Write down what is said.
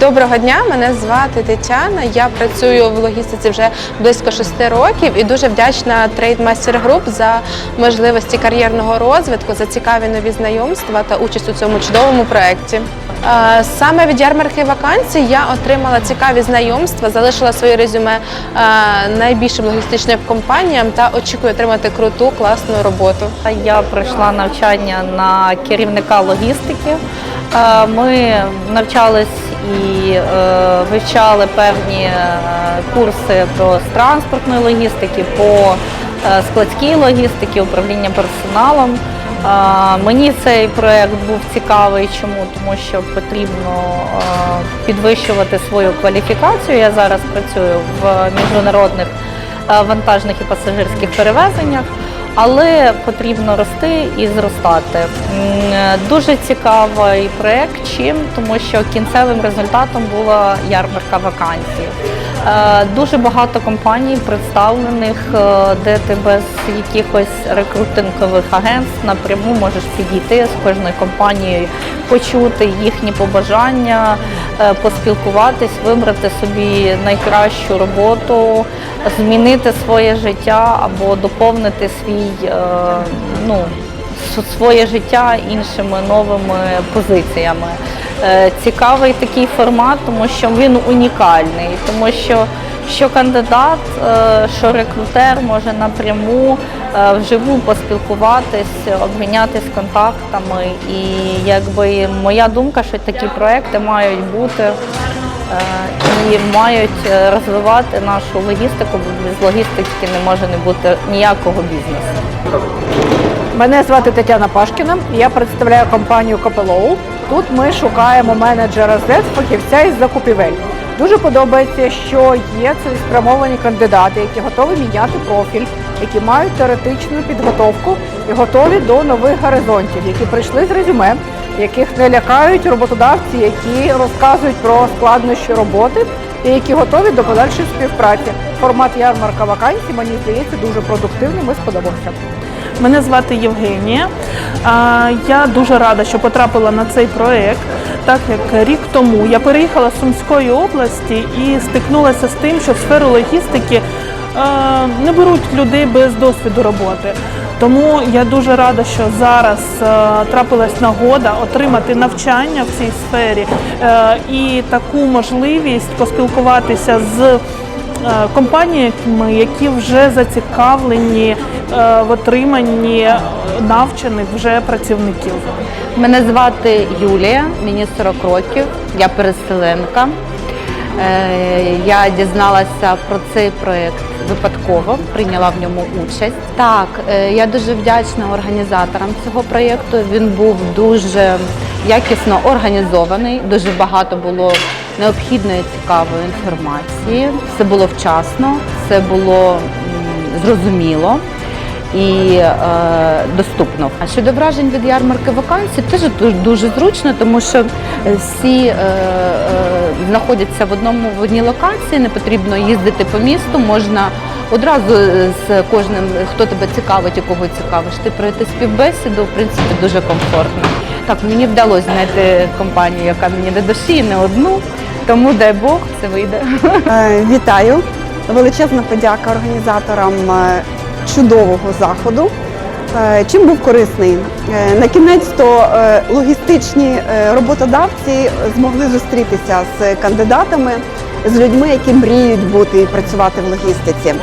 Доброго дня, мене звати Тетяна. Я працюю в логістиці вже близько шести років і дуже вдячна Trade Group за можливості кар'єрного розвитку, за цікаві нові знайомства та участь у цьому чудовому проєкті. Саме від ярмарки вакансій я отримала цікаві знайомства, залишила своє резюме найбільшим логістичним компаніям та очікую отримати круту класну роботу. Я пройшла навчання на керівника логістики. Е, Ми навчались і е, вивчали певні е, курси про транспортної логістики, по складській логістиці, управління персоналом. Мені цей проект був цікавий. Чому? Тому що потрібно підвищувати свою кваліфікацію. Я зараз працюю в міжнародних вантажних і пасажирських перевезеннях, але потрібно рости і зростати. Дуже цікавий проект. Чим? Тому що кінцевим результатом була ярмарка вакансій. Е, Дуже багато компаній представлених, е, де ти без якихось рекрутингових агентств напряму можеш підійти з кожною компанією, почути їхні побажання, поспілкуватись, вибрати собі найкращу роботу, змінити своє життя або доповнити свій е, ну, своє життя іншими новими позиціями. Е, Цікавий такий формат, тому що він унікальний, тому що що кандидат, е, що рекрутер може напряму е, вживу поспілкуватись, обмінятись контактами. І якби моя думка, що такі проекти мають бути е, і мають розвивати нашу логістику, бо без логістики не може не бути ніякого бізнесу. Мене звати Тетяна Пашкіна, я представляю компанію Копелоу. Тут ми шукаємо менеджера з фахівця із закупівель. Дуже подобається, що є цілеспрямовані кандидати, які готові міняти профіль, які мають теоретичну підготовку і готові до нових горизонтів, які прийшли з резюме, яких не лякають роботодавці, які розказують про складнощі роботи і які готові до подальшої співпраці. Формат ярмарка вакансій мені здається дуже продуктивним і сподобався. Мене звати Євгенія. Я дуже рада, що потрапила на цей проект, так як рік тому я переїхала з Сумської області і стикнулася з тим, що в сферу логістики не беруть людей без досвіду роботи. Тому я дуже рада, що зараз трапилась нагода отримати навчання в цій сфері е, і таку можливість поспілкуватися з компаніями, які вже зацікавлені е, в отриманні навчених вже працівників. Мене звати Юлія, мені 40 років, я переселенка. Е, Я дізналася про цей проєкт випадково, прийняла в ньому участь. Так, е, я дуже вдячна організаторам цього проєкту. Він був дуже якісно організований, дуже багато було необхідної цікавої інформації. Все було вчасно, все було зрозуміло і е, доступно. А щодо вражень від ярмарки вакансій, теж дуже, зручно, тому що всі е, е, знаходяться в одному в одній локації, не потрібно їздити по місту, можна одразу е, з кожним, хто тебе цікавить і кого цікавиш, ти пройти співбесіду, в принципі, дуже комфортно. Так, мені вдалося знайти компанію, яка мені до душі, не одну, тому дай Бог, це вийде. Е, Вітаю! Величезна подяка організаторам е, чудового заходу. Е, Чим був корисний? На кінець то логістичні роботодавці змогли зустрітися з кандидатами, з людьми, які мріють бути і працювати в логістиці.